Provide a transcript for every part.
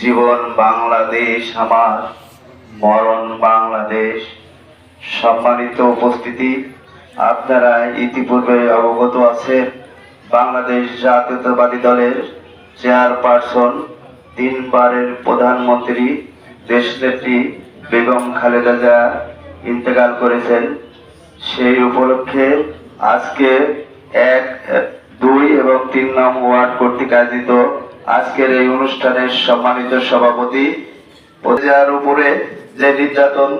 জীবন বাংলাদেশ আমার, মরণ বাংলাদেশ। সম্মানিত উপস্থিতি, আপনারা ইতিপূর্বে অবগত আছেন, বাংলাদেশ জাতীয়তাবাদী দলের চেয়ারপারসন, তিনবারের প্রধানমন্ত্রী দেশ দেশনেত্রী বেগম খালেদা জিয়া ইন্তেকাল করেছেন। সেই উপলক্ষে আজকে এক, দুই এবং তিন নং ওয়ার্ড কর্তৃক আয়োজিত আজকের এই অনুষ্ঠানের সম্মানিত সভাপতি প্রজার উপরে যে নির্যাতন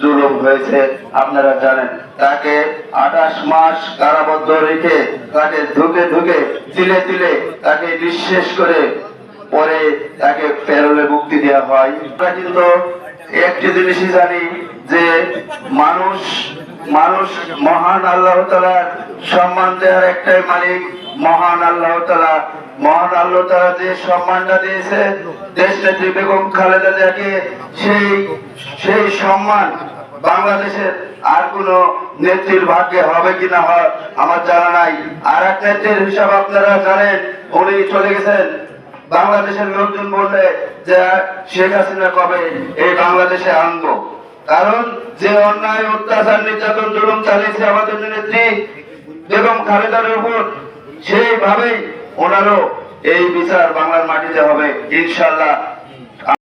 জুলুম হয়েছে, আপনারা জানেন, তাকে আঠাশ মাস কারাবদ্ধ রেখে তাকে ধুকে ধুকে, তিলে তিলে তাকে নিঃশেষ করে পরে তাকে পেরোলে মুক্তি দেওয়া হয়। কিন্তু একটি জিনিসই জানি যে, মানুষ মানুষ মহান আল্লাহ তালার সম্মান দেওয়ার একটাই মালিক। মহান আল্লাহ তালা মহান আল্লাহ তালা যে সম্মানটা দিয়েছে দেশ নেত্রী বেগম খালেদা জিয়াকে, সেই সেই সম্মান বাংলাদেশের আর কোন নেত্রীর ভাগ্যে হবে কিনা হয় আমার জানা নাই। আর এক নেত্রীর হিসাব আপনারা জানেন, উনি চলে গেছেন বাংলাদেশের লোকজন বললে যে, শেখ হাসিনা কবে এই বাংলাদেশে আনব? কারণ যে অন্যায়, অত্যাচার, নির্যাতন, জুলুম চালিয়েছে আমাদের নেত্রী বেগম খালেদার উপর, সেইভাবেই ওনারও এই বিচার বাংলার মাটিতে হবে ইনশাল্লাহ